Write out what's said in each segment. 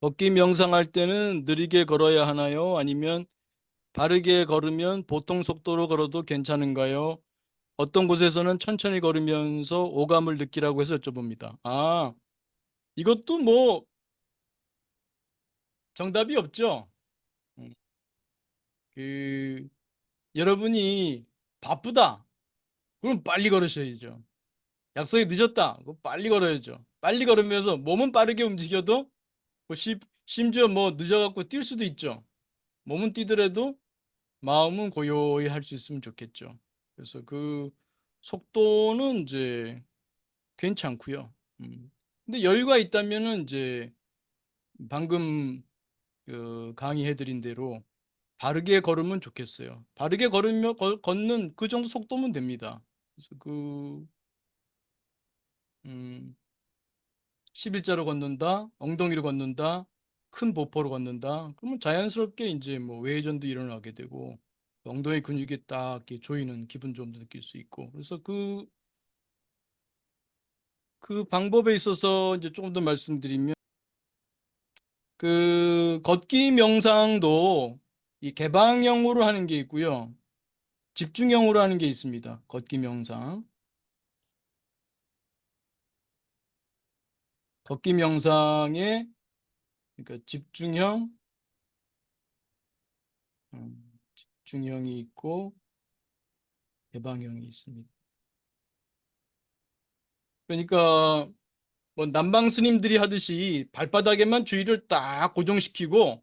걷기 명상할 때는 느리게 걸어야 하나요? 아니면 바르게 걸으면 보통 속도로 걸어도 괜찮은가요? 어떤 곳에서는 천천히 걸으면서 오감을 느끼라고 해서 여쭤봅니다. 아, 이것도 뭐 정답이 없죠. 음, 그 여러분이 바쁘다. 그럼 빨리 걸으셔야죠. 약속이 늦었다. 빨리 걸어야죠. 빨리 걸으면서 몸은 빠르게 움직여도 뭐 심- 심지어 뭐 늦어갖고 뛸 수도 있죠. 몸은 뛰더라도 마음은 고요히 할 수 있으면 좋겠죠. 그래서 그 속도는 이제 괜찮고요. 음. 근데 여유가 있다면은 이제 방금 그 강의해드린 대로 바르게 걸으면 좋겠어요. 바르게 걸으며 걸- 걷는 그 정도 속도면 됩니다. 그래서 그 음, 11자로 걷는다, 엉덩이로 걷는다, 큰 보포로 걷는다. 그러면 자연스럽게 이제 뭐 외회전도 일어나게 되고 엉덩이 근육이 딱 조이는 기분 좀도 느낄 수 있고. 그래서 그그 방법에 있어서 이제 조금 더 말씀드리면 그 걷기 명상도 이 개방형으로 하는 게 있고요. 집중형으로 하는 게 있습니다. 걷기 명상. 걷기 명상에 그러니까 집중형, 음, 집중형이 있고 개방형이 있습니다. 그러니까 뭐 남방 스님들이 하듯이 발바닥에만 주의를 딱 고정시키고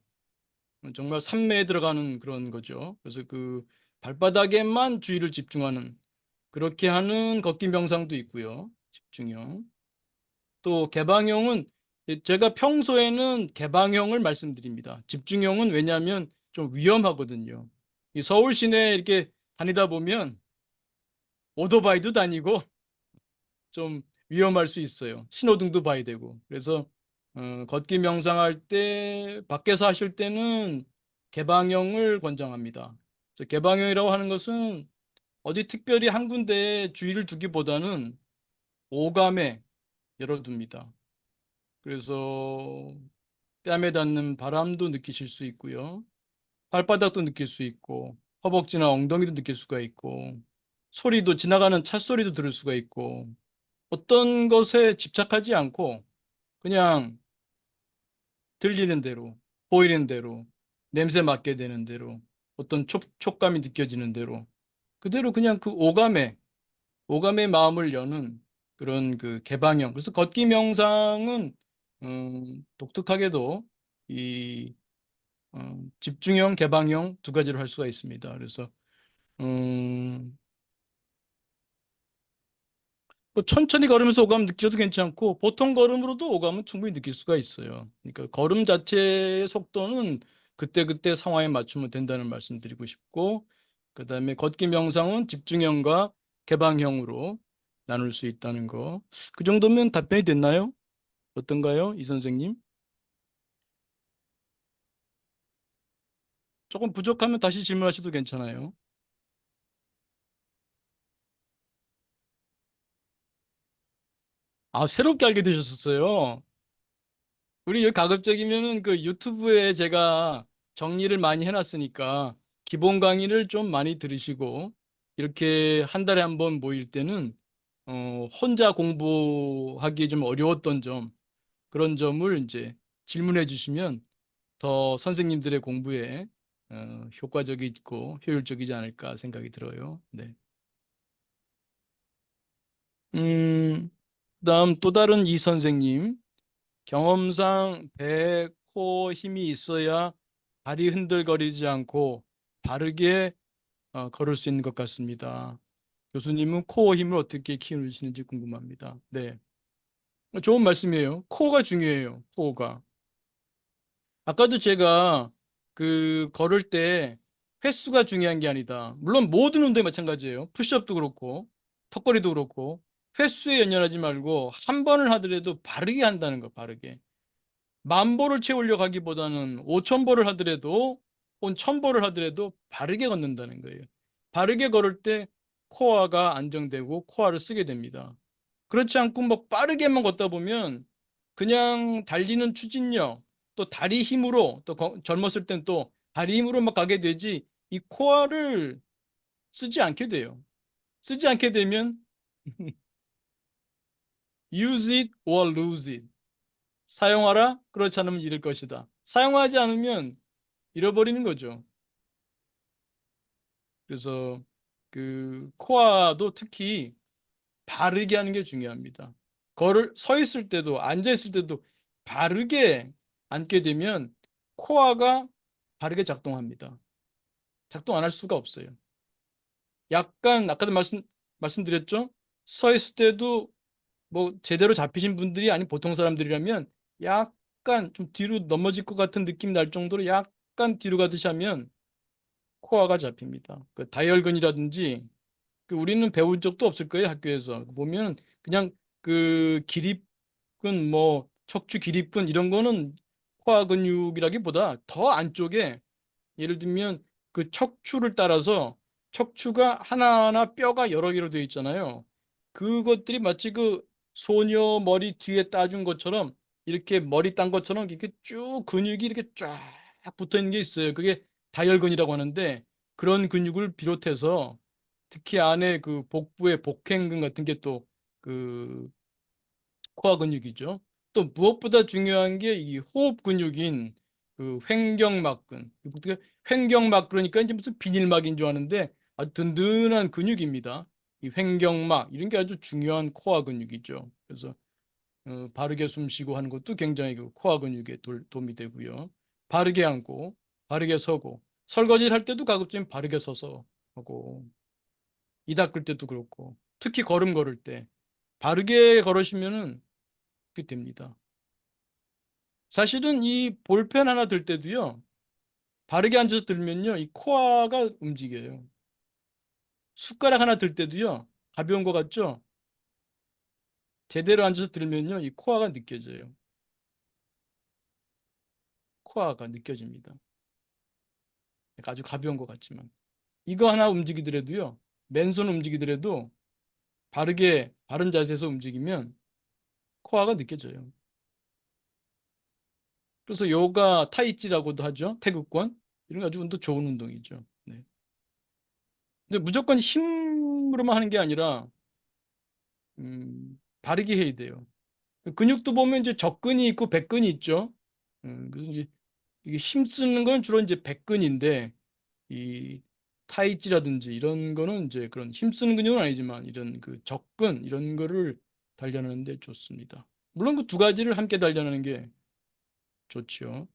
정말 산매에 들어가는 그런 거죠. 그래서 그 발바닥에만 주의를 집중하는 그렇게 하는 걷기 명상도 있고요. 집중형. 또 개방형은 제가 평소에는 개방형을 말씀드립니다. 집중형은 왜냐하면 좀 위험하거든요. 이 서울 시내 이렇게 다니다 보면 오토바이도 다니고 좀 위험할 수 있어요. 신호등도 봐야 되고. 그래서 어, 걷기 명상할 때 밖에서 하실 때는 개방형을 권장합니다. 개방형이라고 하는 것은 어디 특별히 한 군데에 주의를 두기보다는 오감에 열어둡니다. 그래서 뺨에 닿는 바람도 느끼실 수 있고요. 발바닥도 느낄 수 있고 허벅지나 엉덩이도 느낄 수가 있고 소리도 지나가는 찻소리도 들을 수가 있고 어떤 것에 집착하지 않고 그냥 들리는 대로 보이는 대로 냄새 맡게 되는 대로 어떤 촉, 촉감이 느껴지는 대로 그대로 그냥 그 오감에 오감의 마음을 여는 그런 그 개방형 그래서 걷기 명상은 음, 독특하게도 이 어, 집중형, 개방형 두 가지로 할 수가 있습니다. 그래서 음, 뭐 천천히 걸으면서 오감 느껴도 괜찮고 보통 걸음으로도 오감은 충분히 느낄 수가 있어요. 그러니까 걸음 자체의 속도는 그때그때 상황에 맞추면 된다는 말씀 드리고 싶고 그 다음에 걷기 명상은 집중형과 개방형으로 나눌 수 있다는 거. 그 정도면 답변이 됐나요? 어떤가요? 이 선생님? 조금 부족하면 다시 질문하셔도 괜찮아요. 아, 새롭게 알게 되셨었어요. 우리 여기 가급적이면은 그 유튜브에 제가 정리를 많이 해놨으니까 기본 강의를 좀 많이 들으시고 이렇게 한 달에 한 번 모일 때는 어, 혼자 공부하기 좀 어려웠던 점 그런 점을 이제 질문해 주시면 더 선생님들의 공부에 어, 효과적이고 효율적이지 않을까 생각이 들어요. 네. 음, 그다음 또 다른 이 선생님 경험상 배, 코 힘이 있어야 발이 흔들거리지 않고 바르게 어, 걸을 수 있는 것 같습니다. 교수님은 코어 힘을 어떻게 키우시는지 궁금합니다. 네. 좋은 말씀이에요. 코어가 중요해요. 코어가. 아까도 제가 그 걸을 때 횟수가 중요한 게 아니다. 물론 모든 운동이 마찬가지예요. 푸시업도 그렇고 턱걸이도 그렇고 횟수에 연연하지 말고 한 번을 하더라도 바르게 한다는 거, 바르게. 만 보를 채우려고 하기보다는 5천 보를 하더라도 혹은 천 보를 하더라도 바르게 걷는다는 거예요. 바르게 걸을 때 코어가 안정되고 코어를 쓰게 됩니다. 그렇지 않고 뭐 빠르게만 걷다 보면 그냥 달리는 추진력, 또 다리 힘으로 또 거- 젊었을 땐 또 다리 힘으로 막 가게 되지 이 코어를 쓰지 않게 돼요. 쓰지 않게 되면 use it or lose it. 사용하라 그렇지 않으면 잃을 것이다. 사용하지 않으면 잃어버리는 거죠. 그래서 그 코어도 특히 바르게 하는 게 중요합니다. 걸을 서 있을 때도 앉아 있을 때도 바르게 앉게 되면 코어가 바르게 작동합니다. 작동 안 할 수가 없어요. 약간 아까도 말씀 말씀드렸죠? 서 있을 때도 뭐 제대로 잡히신 분들이 아닌 보통 사람들이라면 약간 좀 뒤로 넘어질 것 같은 느낌이 날 정도로 약간 뒤로 가듯이 하면 코어가 잡힙니다. 그 다이얼근이라든지 그 우리는 배운 적도 없을 거예요 학교에서 보면 그냥 그 기립근 뭐 척추 기립근 이런 거는 코어 근육이라기보다 더 안쪽에 예를 들면 그 척추를 따라서 척추가 하나하나 뼈가 여러 개로 되어 있잖아요. 그것들이 마치 그 소녀 머리 뒤에 따준 것처럼 이렇게 머리 딴 것처럼 이렇게 쭉 근육이 이렇게 쫙 붙어 있는 게 있어요. 그게 다혈근이라고 하는데 그런 근육을 비롯해서 특히 안에 그 복부의 복행근 같은 게 또 그 코어 근육이죠. 또 무엇보다 중요한 게 이 호흡 근육인 그 횡경막근. 횡경막 그러니까 이제 무슨 비닐막인 줄 아는데 아주 든든한 근육입니다. 이 횡경막 이런 게 아주 중요한 코어 근육이죠. 그래서 어, 바르게 숨 쉬고 하는 것도 굉장히 그 코어 근육에 돌, 도움이 되고요. 바르게 앉고 바르게 서고 설거지를 할 때도 가급적 바르게 서서 하고 이 닦을 때도 그렇고 특히 걸음 걸을 때 바르게 걸으시면은 그게 됩니다. 사실은 이 볼펜 하나 들 때도요. 바르게 앉아서 들면요. 이 코어가 움직여요. 숟가락 하나 들 때도요. 가벼운 것 같죠? 제대로 앉아서 들면요. 이 코어가 느껴져요. 코어가 느껴집니다. 아주 가벼운 것 같지만 이거 하나 움직이더라도요. 맨손 움직이더라도 바르게 바른 자세에서 움직이면 코어가 느껴져요. 그래서 요가 타이찌라고도 하죠. 태극권. 이런 게 아주 운동 좋은 운동이죠. 네. 근데 무조건 힘으로만 하는 게 아니라 음, 바르게 해야 돼요. 근육도 보면 이제 적근이 있고 백근이 있죠. 음, 그래서 이제 이게 힘 쓰는 건 주로 이제 백근인데 이 타이찌라든지 이런 거는 이제 그런 힘 쓰는 근육은 아니지만 이런 그 적근 이런 거를 단련하는 데 좋습니다. 물론 그 두 가지를 함께 단련하는 게 좋죠.